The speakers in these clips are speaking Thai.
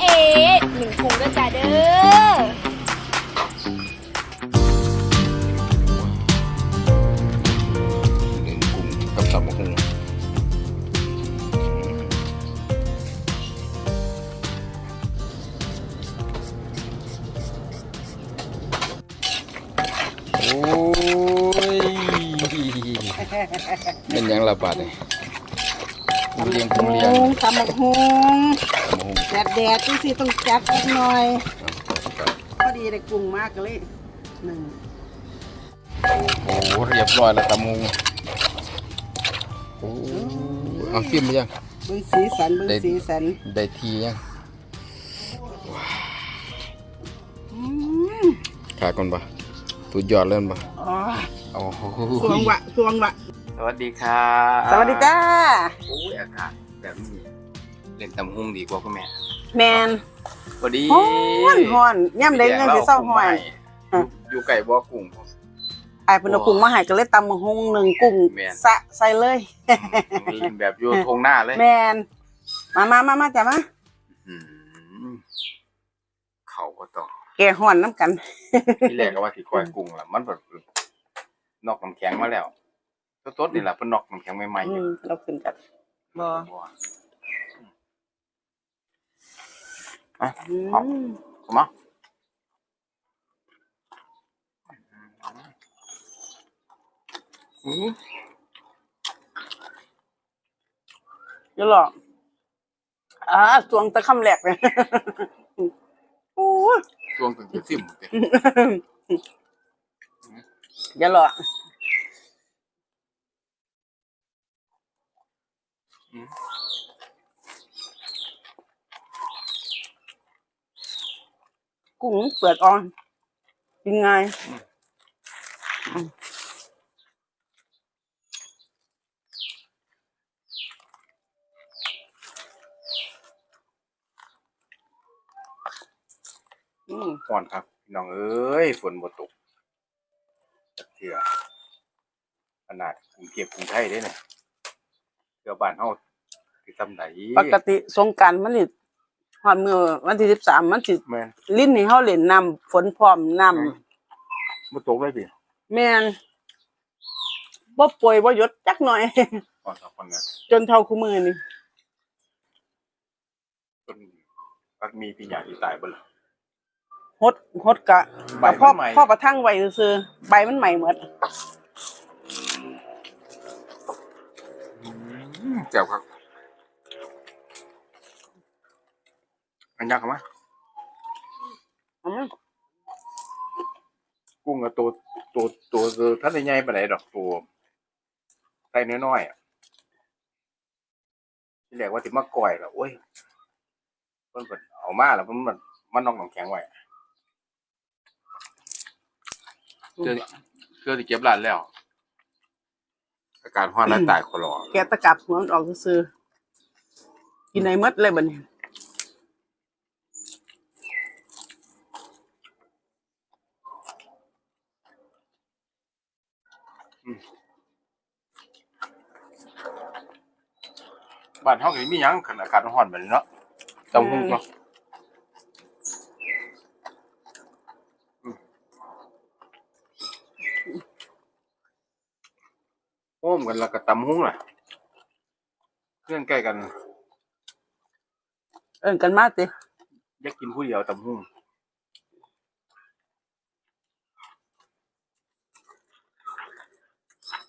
เอหนึ่งถุงด้วยจ้าเด้อหนึ่งกลุ่มกับตำบักหุ่งโอ้ยเป็นยังละบาดนี่ คุเรียงคุเรียงตำบักฮงตำบักหุ่งแดดแดดที่สิต้องจัดนิดหน่อยพอดีได้กุ้งมากเลยหนึ่งโอ้โหเรียบร้อยแล้วตำบักหุ่งโอ้เอาซิมไปยังเบิ้งสีสันเบิ้งได้สีสันได้ทียังอืมขาก่อนปะตัวยอดเล่นปะอ๋อโอ้โหสวงวะสวงวะ สวัสดีครับสวัสดีจ้าโอ้ยอากาศแบบนี้เล่นตำหุ่งดีกว่าคุณแม่แมนพอดีฮ้อนฮ้อนย่ำเด็กยังสิเศร้าห้อยอยู่อยู่ไก่บ่อกุ้งไอ้ายเป็นเอากุ้งมาใหายก็เลยตำบักฮงหนึ่งกุ้งแม่นสะใส่เลยมีแบบอยู่ทงหน้าเลยแมนมามามามาจ้ะมาอืมเขาก็ต้องแกะห่อนน้ำกันที่แรกก็ว่าสิก้อยกุ้งล่ะมันแบบนอกน้ำแข็งมาแล้ว สดๆนี่แหละเพิ่นนอกน้ำแข็งใหม่ๆอือยู่มเราขึ้นกันบ่อะอืครับมเข้ามาอืมเดี๋ยวหรอกอ่าสวงแตะคำแหลกเลยโอ้ย ช่วงถึงจะซิมเด้ อย่าหรอก อืม กุ้งเปลือกอ่อนกินง่ายอืมก่อนครับน้องเอ้ยฝนบ่ตกจักเทื่อขนาดกรุงเทพกรุงไทยเด้เนี่ยเทื่อบ้านเฮา สิซำใดปกติสงกรารมันนี่ฮอดมื้อวันที่13มันสิแม่นลิ้นให้เฮาเล่นน้ำฝนพร้อมน้ำบ่ตกเลยพี่แม่นบ่ป่วยบ่หยุดจักหน่อยก่อนครับคนเนี่ยจนเท่าคู่มือนี่ต้นพักมีพี่ใหญ่ที่ตายเบ่ล่ะฮดฮดกะใบมันพ่อใหม่ พ่อประทังไว้ซื่อๆใบมันใหม่หมดอืมแจ่วครับ อันยักษ์เข้ามาอืมกุ้งกับตัวตัวตัวตัวท่านได้ใหญ่ปานใดดอกตัวไส้น้อยๆอะที่แรกว่าสิมาก่อยแล้วโอ้ยเพิ่นเพิ่นเอามาแล้วมันมันมันนอกน้ำแข็งไว้เพื่อเพื่อที่เก็บร้านแล้ว อาการฮ้อนและตายคนรอแกะตะกับหัวมันออกซื่อๆกินในหมดเลยบัดนี้ บ้านเฮาก็มีหยังคันอากาศร้อนแบบนี้เนาะเต้าหู้เนาะอืมโอ้มกันแล้วก็ตำหุ้งล่ะเพื่อนใกล้กันเอิ้นกันมาติอยากกินผู้เดียวตำหุ้ง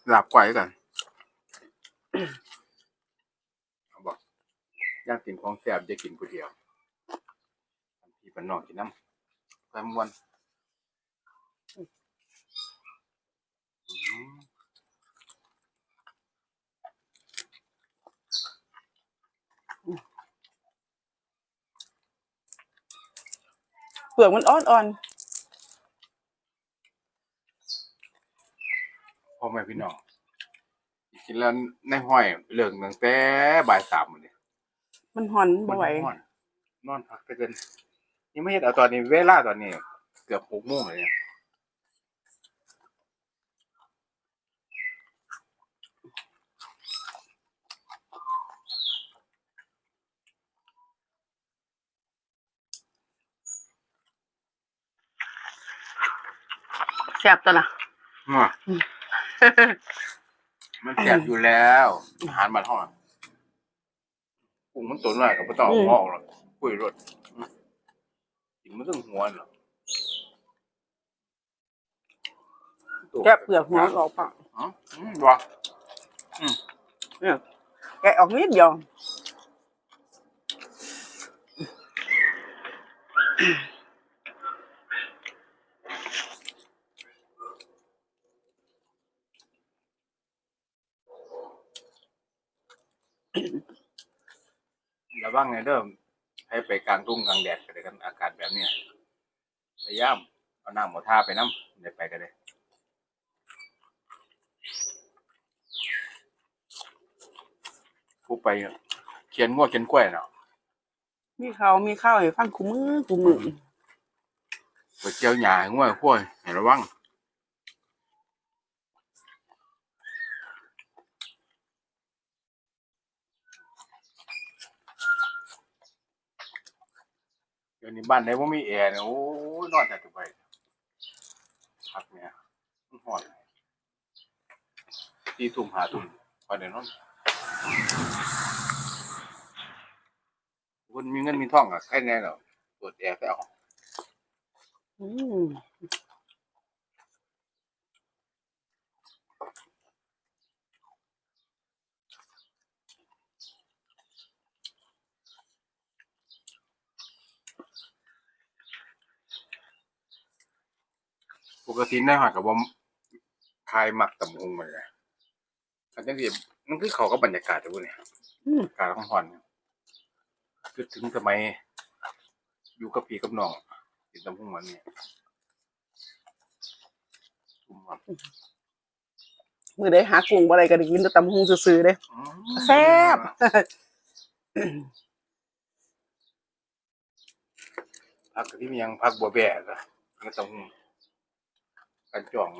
หลับไกวกันเอาบอกอ ยากกินของแซ่บจะกินผู้เดียวพี่เป็นนอกกินน้ำไปมวนอืมเปลือกมันอ่อนพ่อแม่พี่น้องกินแล้วในห้อยเรื่องตั้งแต่บ่ายสามหมดเลยๆ มันหอนบ่อยนอนพักไปเกินนี่ไม่เห็นเอาตอนนี้เวลาตอนนี้ เกือบหกโมงเลยเนี่ยแสบตัวละมันแสบอยู่แล้วอาหารบ้านอง กุ้งมันตัวน้อยกับปลาตองงอกหรอกคุยรสอืมกินมันต้องหัวหรอกแกะเปลือกหัวออกปะอ๋ออืมว่ะเนี่ยแกะออกนิดเดียว ระวังไงเด้อให้ไปกลางทุ่งกลางแดดก็ได้กันอากาศแบบเนี้ยพยายามเอาน้ำหมอท่าไปน้ำได้ไปก็ได้ผู้ไปเขียนง้วเขียนกล้วยเนาะมีข้าวมีข้าวให้ฟังกูมือกูมือไปเจียวหญ้าให้ง้วขั้วให้ระวังเดี๋ยวนี้บ้านไหนว่ามีแอร์เนี่ยโอ้ยนอนแต่ตัวไปพักเนี่ยมันหอนที่ทุ่มหาทุ่มพอเดี๋ยวนอนคนมีเงินมีทองอะใครแน่หรอเปิดแอร์ไปเอา อืม ป กติในหอดกับว่าคลายหมักตำหงมาเลยอันนี้คือมันคือเขาก็บรรยากาศทุกเนี่ยอืมการของหอนคือถึงสมัยอยู่กับพี่กับน้องกินตำหงมันเนี่ยทุ่มครับมือได้หากุ้งบ่อะไรก็ได้กินแต่ตำหุงซื่อๆเด้อืมแซ่บพักที่มียังพักบัวแบ่ละก็ต้อง กันจ่อง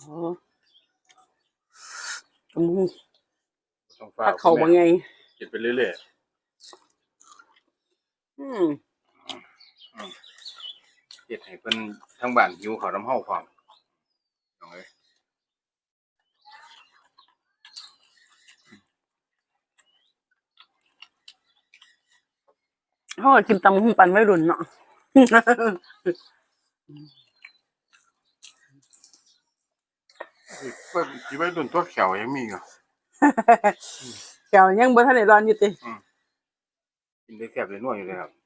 อ๋อตำหุงต้องฟ้าถ้าเขาบ่ไง กินไปเรื่อยอืมๆ เฮ็ดให้เพิ่นทั้งบ้านหิวข้าวน้ำเฮาพร้อมน้องเอ้ยเฮาก็กินตำหุงปันวัยรุ่นเนาะเพิ่นสิไว้รุ่นตัวแขวยังมีอยู่ แก้วยังบ่ทันได้ร้อนอยู่ติ กินได้แซ่บได้นัวอยู่เลยครับกิน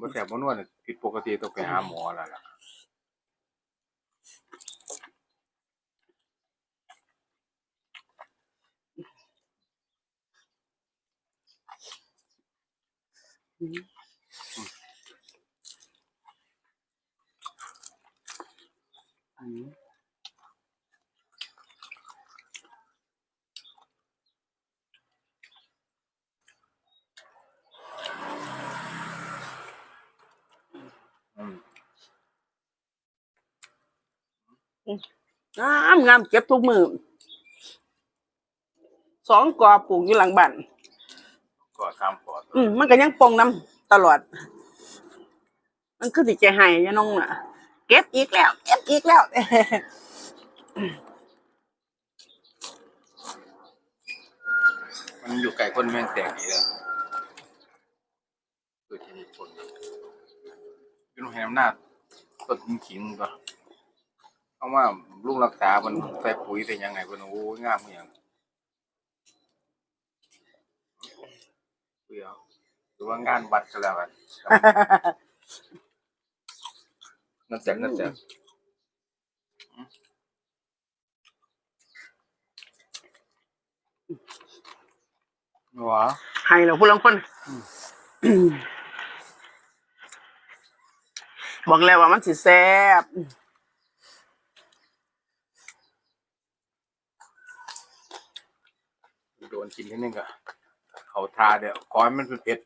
บ่แซ่บบ่นัวเนี่ผิดปกติต้องไปหาหมอแล้วล่ะอืม อืม งามงามเก็บทุกมือสองกอปลูกอยู่หลังบ้านก็ตามปอดอืมมันก็ยังปองน้ำตลอด มันคือสิใจหายยะน้องน่ะ เก็บอีกแล้ว เก็บอีกแล้วมันอยู่ไกลคนแม่นแตกดีแล้วคือที่มีคนอยู่ตรงแหน้ำหน้าต้นขิงๆก็ เอาว่าลุงรักษามันใส่ปุ๋ยใส่หยังไงเพิ่นโอ้ยงามคือหยังเดี๋ยวหรือว่างานวัดก็แล้วกันนั่นแสบนั่นแสบว้าให้เราพูดลังคนบอกแล้วว่ามันสิแซ่บ โดนกินนิดนึงก็เขาทาเดี๋ยวขอให้มันเป็นเผ็ด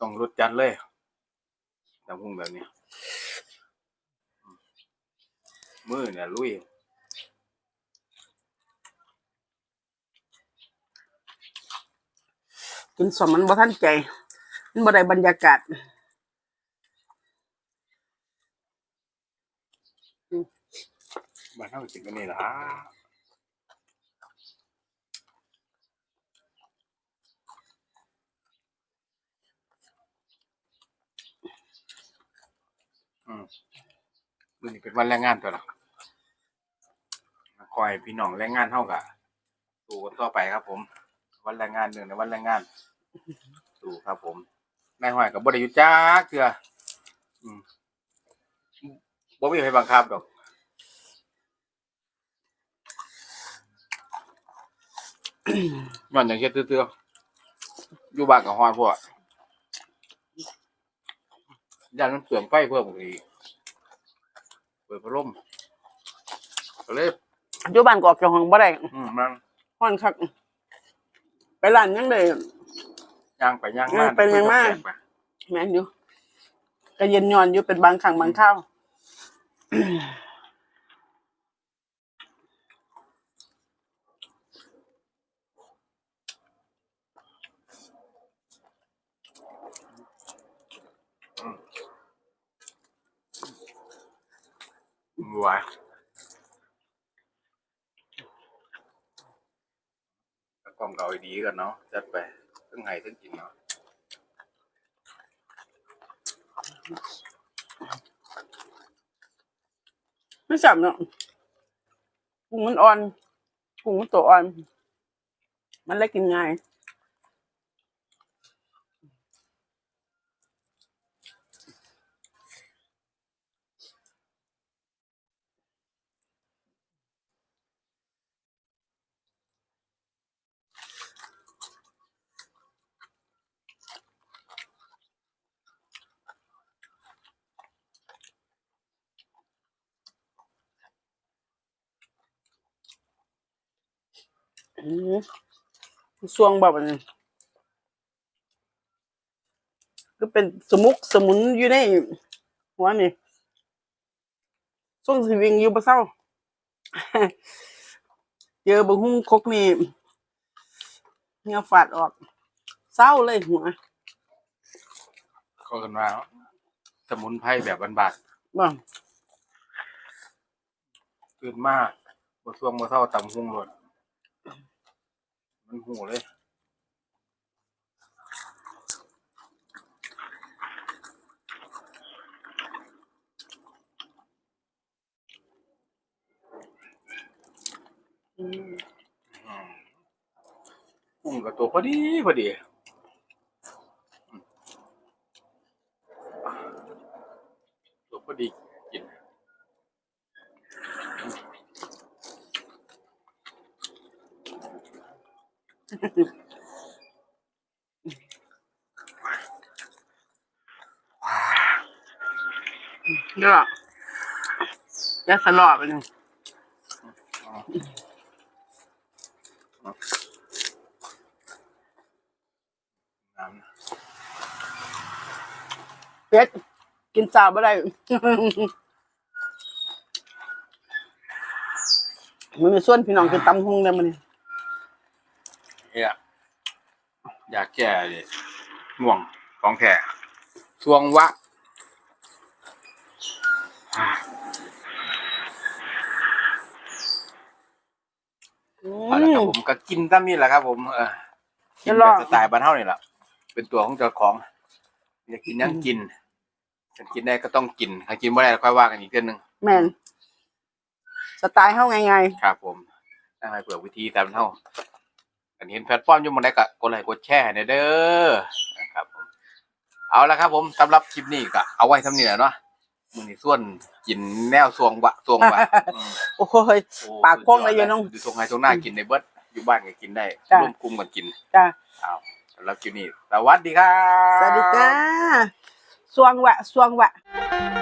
ต้องรสจัดเลยตำหุ่งแบบนี้ มือเนี่ยลุยกินสมมันบ่ทันใจ มันบ่ได้บรรยากาศบ้านเฮากินกันนี่ล่ะ มมื้อนี้เป็นวันแรงงานตัวละคอยพี่น้องแรงงานเฮากะสู้กันต่อไปครับ ผม วันแรงงานหนึ่งในวันแรงงานสู้ครับ ผมนายห้อยก็บ่ได้อยู่จักเทื่ออืมบ่มีใครบังคับดอกมันอย่างเช่นเตื้อๆอยู่บ้านกับฮอนพวก ยันมันเปลืองไฟเพิ่มอีกเปิดพัดลมก็เลยอยู่บ้านก็ออกจากห้องบ่ได้อืมมันฮ้อนคัก ไปร้านยังได้ย่างไปย่างมาย่างไปย่างมาคุยกับแขกไปแม่นอยู่ก็เย็นยอนอยู่เป็นบางครั้งบางคราว วายแล้วกล่องเก่าดีกันเนาะจัดไปทั้งไห้ทั้งกินเนาะไม่จับเนาะกุ้งมันอ่อนกุ้งมันตัวอ่อน มันเลยกินง่าย อืมสวงแบบนี้ก็เป็นสมุกสมุนอยู่ในหัวนี่ส่วงสวิงอยู่ปะเศร้าเจอบะหุ่งคกนี่เงาฝาดออกเศร้าเลยหัวก็กันว่าสมุนไพรแบบบานบ่ๆตื่นมากบ่ช่วงบ่เท่าตำหุงรด มันหูเลยอืมอืมกุ้งกับตัวพอดีพอดีอืมตัวพอดีกิน เดี๋ยว จะสลอบไปหนึ่งน้ำเป็ดกินสาบ่ได้มันมีส่วนพี่น้องคือตำหงเลยมันนี่เนี่ยอยากแก่เลยง่วงของแท้ทวงวะอ่า เอาละครับผมก็กินตามนี้แหละครับผมเออกินแบบสไตล์บ้านเฮานี่แหละเป็นตัวของเจ้าของอยากกินหยังกินฉันกินได้ก็ต้องกินถ้ากินไม่ได้ค่อยว่ากันอีกเรื่องหนึงแม่นสไตล์เฮาไงครับผมถ้าให้เผื่อวิธีตามเฮาอันเห็นแพลตฟอร์มอยู่หมันได้ก็กดไลค์กดแชร์ให้เด้อนะครับผมเอาละครับผมสำหรับคลิปนี้ก็เอาไว้เท่านี้แหละเนาะ มื้อนี้ส่วนกินแนวสวงวะสวงวะอืมๆโอ้ย โอ้ปากพ่วงเลยอยู่น้องอยู่ตรงไหนตรงหน้ากินในเบิดอยู่บ้านก็กินได้จ้ะ ร่วมกลุ่มกันกินจ้าเอาสำหรับคลิปนี้สวัสดีครับ สวัสดีจ้าสวงวะสวงวะส